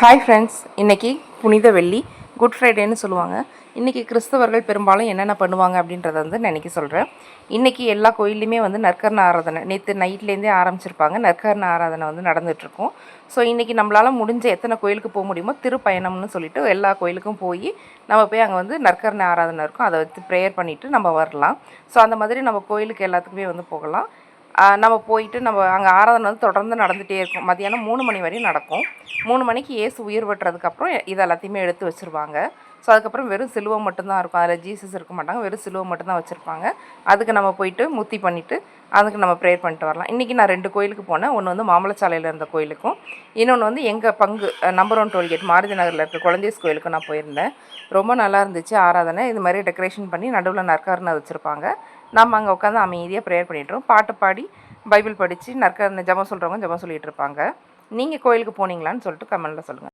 Hi friends இன்றைக்கி புனித வெள்ளி குட் ஃப்ரைடேன்னு சொல்லுவாங்க. இன்றைக்கி கிறிஸ்தவர்கள் பெரும்பாலும் என்னென்ன பண்ணுவாங்க அப்படின்றத வந்து நான் இன்றைக்கி சொல்கிறேன் இன்றைக்கி எல்லா கோயில்லையுமே வந்து நற்கர்ண ஆராதனை நேற்று நைட்லேருந்தே ஆரம்பிச்சிருப்பாங்க. நற்கர்ண ஆராதனை வந்து நடந்துகிட்ருக்கும் ஸோ இன்றைக்கி நம்மளால் முடிஞ்ச எத்தனை கோயிலுக்கு போக முடியுமோ திருப்பயணம்னு சொல்லிட்டு எல்லா கோயிலுக்கும் போய் நம்ம போய் அங்கே வந்து நற்கர்ண ஆராதனை இருக்கும். அதை வச்சு ப்ரேயர் பண்ணிவிட்டு நம்ம வரலாம். ஸோ அந்த மாதிரி நம்ம கோயிலுக்கு எல்லாத்துக்குமே வந்து போகலாம். நம்ம போயிட்டு நம்ம அங்கே ஆராதனை வந்து தொடர்ந்து நடந்துகிட்டே இருக்கும். மதியானம் மூணு மணி வரையும் நடக்கும். மூணு மணிக்கு ஏசு உயிர் வெட்டுறதுக்கப்புறம் இது எல்லாத்தையுமே எடுத்து வச்சுருவாங்க. ஸோ அதுக்கப்புறம் வெறும் சிலுவை மட்டும்தான் இருக்கும். அதில் ஜீசஸ் இருக்க மாட்டாங்க. வெறும் சிலுவை மட்டும்தான் வச்சுருப்பாங்க. அதுக்கு நம்ம போயிட்டு முத்தி பண்ணிவிட்டு அதுக்கு நம்ம ப்ரேயர் பண்ணிட்டு வரலாம். இன்றைக்கி நான் ரெண்டு கோயிலுக்கு போனேன். ஒன்று வந்து மாம்பழச்சாலையில் இருந்த கோயிலுக்கும் இன்னொன்று வந்து எங்கள் பங்கு நம்பர் ஒன் டோல்கேட் மாருதி நகரில் இருக்க குழந்தைஸ் கோயிலுக்கு நான் போயிருந்தேன். ரொம்ப நல்லா இருந்துச்சு. ஆராதனை இது மாதிரி டெக்கரேஷன் பண்ணி நடுவில் நற்கரணை வச்சுருப்பாங்க. நம்ம அங்கே உட்காந்து அமைதியாக ப்ரேயர் பண்ணிட்டுருவோம் பாட்டு பாடி பைபிள் படித்து நற்கரணை ஜெபம் சொல்கிறவங்க ஜெபம் சொல்லிகிட்டு இருப்பாங்க. நீங்கள் கோயிலுக்கு போனீங்களான்னு சொல்லிட்டு கமெண்டில் சொல்லுங்கள்